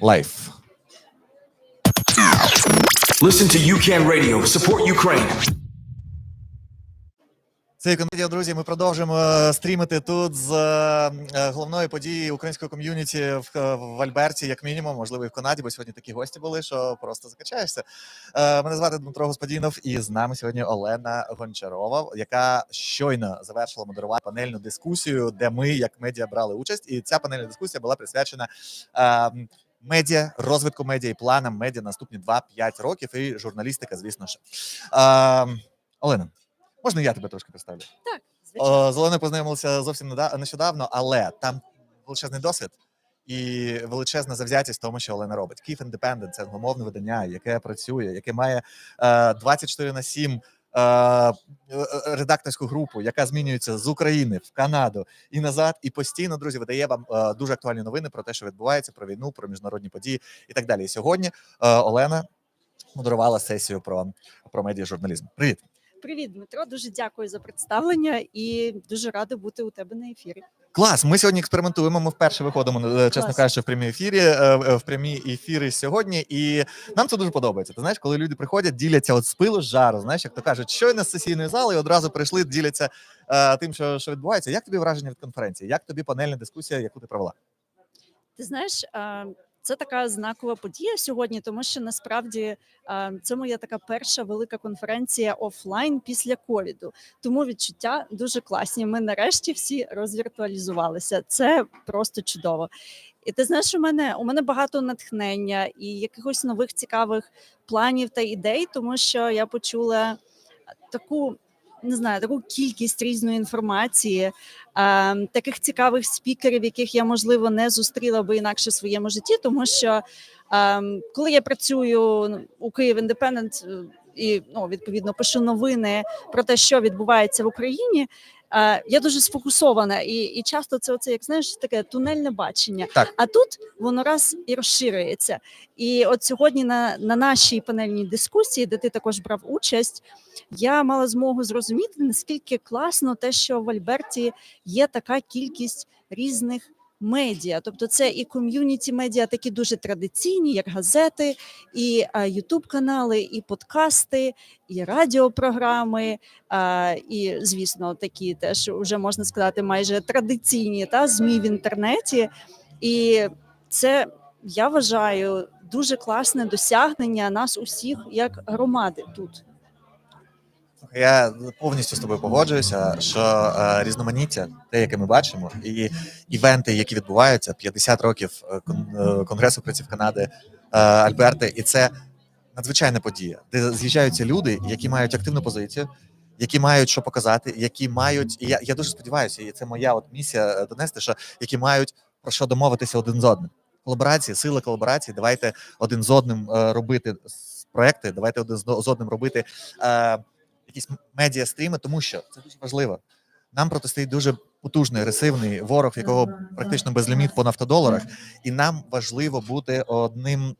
Life. Listen to UCAN Radio. Support Ukraine. Це комедія, друзі. Ми продовжуємо е, стрімити тут з е, е, головної події української ком'юніті в, в Альберті, як мінімум, можливо, і в Канаді, бо сьогодні такі гості були, що просто закачаєшся. Мене звати Дмитро Господінов, і з нами сьогодні Олена Гончарова, яка щойно завершила модерувати панельну дискусію, де ми, як медіа, брали участь. І ця панельна дискусія була присвячена. Е, Медіа, розвитку медіа і планам медіа наступні 2-5 років, і журналістика, звісно ж. Е, Олена, можна я тебе трошки представлю? Так, звичайно. З Оленою познайомилися зовсім нещодавно, але там величезний досвід і величезна завзятість в тому, що Олена робить. Київ Independent – це англомовне видання, яке працює, яке має е, 24 на 7 е, е, редакторську групу, яка змінюється з України в Канаду і назад, і постійно, друзі, видає вам е, дуже актуальні новини про те, що відбувається, про війну, про міжнародні події і так далі. Сьогодні е, Олена модерувала сесію про, про медіажурналізм. Привіт. Привіт, Дмитро. Дуже дякую за представлення і дуже рада бути у тебе на ефірі. Клас, ми сьогодні експериментуємо. Ми вперше виходимо, е, чесно Клас. кажучи, в прямі ефірі е, е, в прямі ефіри сьогодні. І нам це дуже подобається. Ти знаєш, коли люди приходять, діляться от з пилу з жару. Знаєш, як то кажуть, щойно з сесійної зали і одразу прийшли, діляться е, тим, що, що відбувається. Як тобі враження від конференції? Як тобі панельна дискусія, яку ти провела? Ти знаєш, це така знакова подія сьогодні, тому що насправді це моя така перша велика конференція офлайн після ковіду. Тому відчуття дуже класні. Ми нарешті всі розвіртуалізувалися. Це просто чудово. І ти знаєш, у мене у мене багато натхнення і якихось нових цікавих планів та ідей, тому що я почула таку. Не знаю, таку кількість різної інформації, е, таких цікавих спікерів, яких я можливо не зустріла би інакше в своєму житті, тому що е, коли я працюю у Київ Індепендент і ну, відповідно пишу новини про те, що відбувається в Україні. Е, Я дуже сфокусована, і, і часто це оце, як знаєш, таке тунельне бачення. Так. А тут воно раз і розширюється. І от сьогодні на, на нашій панельній дискусії, де ти також брав участь, я мала змогу зрозуміти, наскільки класно те, що в Альберті є така кількість різних медіа. Тобто, це і ком'юніті медіа, такі дуже традиційні, як газети, і Ютуб канали, і подкасти, і радіопрограми, а, і звісно, такі теж вже можна сказати, майже традиційні та змі в інтернеті. І це я вважаю дуже класне досягнення нас усіх як громади тут. Я повністю з тобою погоджуюся, що е, різноманіття, те, яке ми бачимо, і івенти, які відбуваються, 50 років е, кон- е, Конгресу праців Канади, е, Альберти, і це надзвичайна подія, де з'їжджаються люди, які мають активну позицію, які мають що показати, які мають, і я, я дуже сподіваюся, і це моя от місія е, донести, що які мають про що домовитися один з одним. Колаборації, сила колаборації. Давайте один з одним е, робити проекти, давайте один з одним робити. Е, якісь медіа стріми, тому що це дуже важливо. Нам протистоїть дуже потужний агресивний ворог, якого практично безліміт по нафтодоларах, і нам важливо бути одним.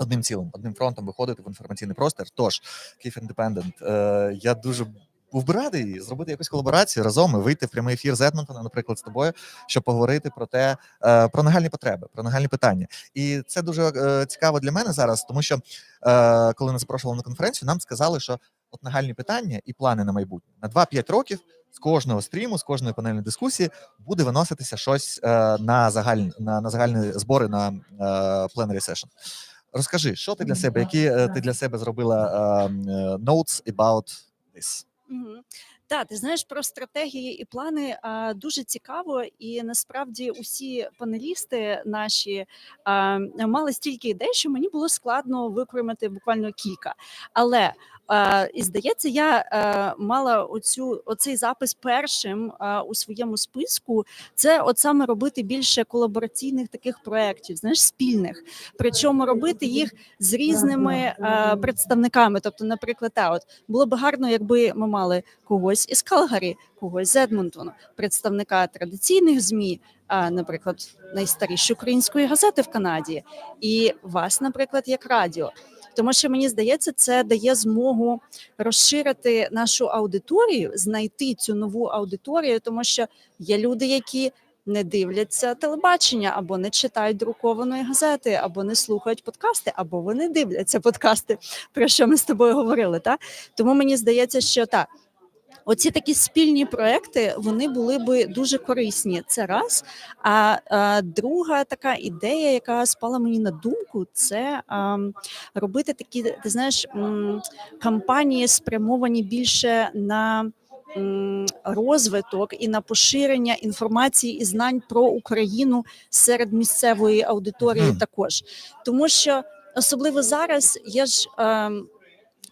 Одним цілим, одним фронтом виходити в інформаційний простір. Тож Київ Індепендент. Е, я дуже був би радий зробити якусь колаборацію разом і вийти в прямий ефір з Едмонтона, наприклад, з тобою, щоб поговорити про те, е, про нагальні потреби, про нагальні питання. І це дуже е, цікаво для мене зараз, тому що е, коли нас запрошували на конференцію, нам сказали, що от нагальні питання і плани на майбутнє на 2-5 років з кожного стріму, з кожної панельної дискусії буде виноситися щось е, на загальні на, на загальні збори на е, plenary session. Розкажи, що ти для себе, які е, ти для себе зробила е, е, notes about this? Так, ти знаєш про стратегії і плани а, дуже цікаво, і насправді усі панелісти наші а, мали стільки ідей, що мені було складно викримати буквально кілька. Але і здається, я а, мала оцю оцей запис першим у своєму списку. Це от саме робити більше колабораційних таких проєктів, знаєш, спільних. Причому робити їх з різними представниками. Тобто, наприклад, та от було б гарно, якби ми мали когось із Калгарі, когось з Едмонтону, представника традиційних змі, а, наприклад, найстарішої української газети в Канаді, і вас, наприклад, як радіо. Тому що мені здається, це дає змогу розширити нашу аудиторію, знайти цю нову аудиторію, тому що є люди, які не дивляться телебачення, або не читають друкованої газети, або не слухають подкасти, або вони дивляться подкасти, про що ми з тобою говорили. Та? Тому мені здається, що так. Оці такі спільні проекти вони були би дуже корисні. Це раз. А, а друга така ідея, яка спала мені на думку, це а, робити такі, ти знаєш, м, кампанії спрямовані більше на розвиток і на поширення інформації і знань про Україну серед місцевої аудиторії також. Тому що особливо зараз є ж ем,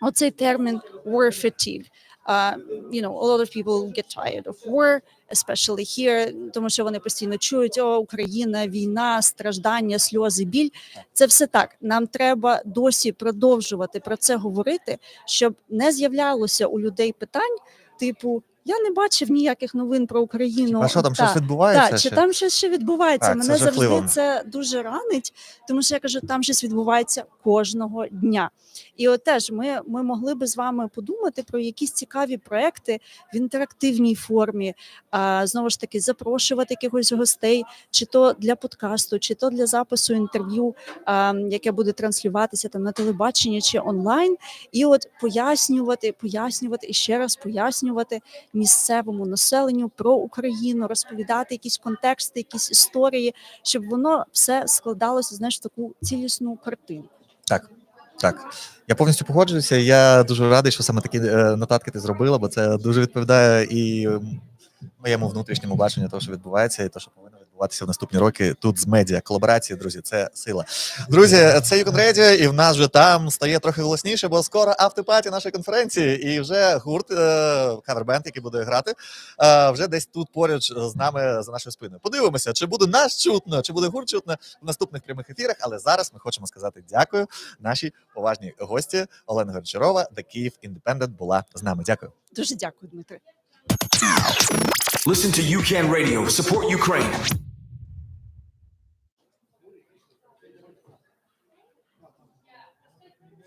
оцей термін war fatigue. Uh, you know, a lot of people get tired of war, especially here, тому що вони постійно чують о, Україна, війна, страждання, сльози, біль. Це все так. Нам треба досі продовжувати про це говорити, щоб не з'являлося у людей питань, типу. Я не бачив ніяких новин про Україну. А що там щось відбувається? так, чи там щось ще відбувається? Так, це Мене жахливо. завжди це дуже ранить, тому що я кажу, там щось відбувається кожного дня. І от теж ми, ми могли би з вами подумати про якісь цікаві проекти в інтерактивній формі. А, знову ж таки, запрошувати якихось гостей, чи то для подкасту, чи то для запису інтерв'ю, а, яке буде транслюватися там на телебаченні чи онлайн, і от пояснювати, пояснювати і ще раз пояснювати місцевому населенню про Україну, розповідати якісь контексти, якісь історії, щоб воно все складалося знаєш таку цілісну картину. Так, так. Я повністю погоджуюся. Я дуже радий, що саме такі е, нотатки ти зробила, бо це дуже відповідає і моєму внутрішньому баченню того, що відбувається, і того, що повинно відбуватися в наступні роки тут з медіа. Колаборації, друзі, це сила. Друзі, це Юкон і в нас вже там стає трохи голосніше, бо скоро автопаті нашої конференції, і вже гурт е, кавербенд, який буде грати, е, вже десь тут поруч з нами за нашою спиною. Подивимося, чи буде нас чутно, чи буде гурт чутно в наступних прямих ефірах. Але зараз ми хочемо сказати дякую нашій поважній гості Олена Горчарова, The Київ Independent була з нами. Дякую. Дуже дякую, Дмитре. Listen to UCAN Radio. Support Ukraine.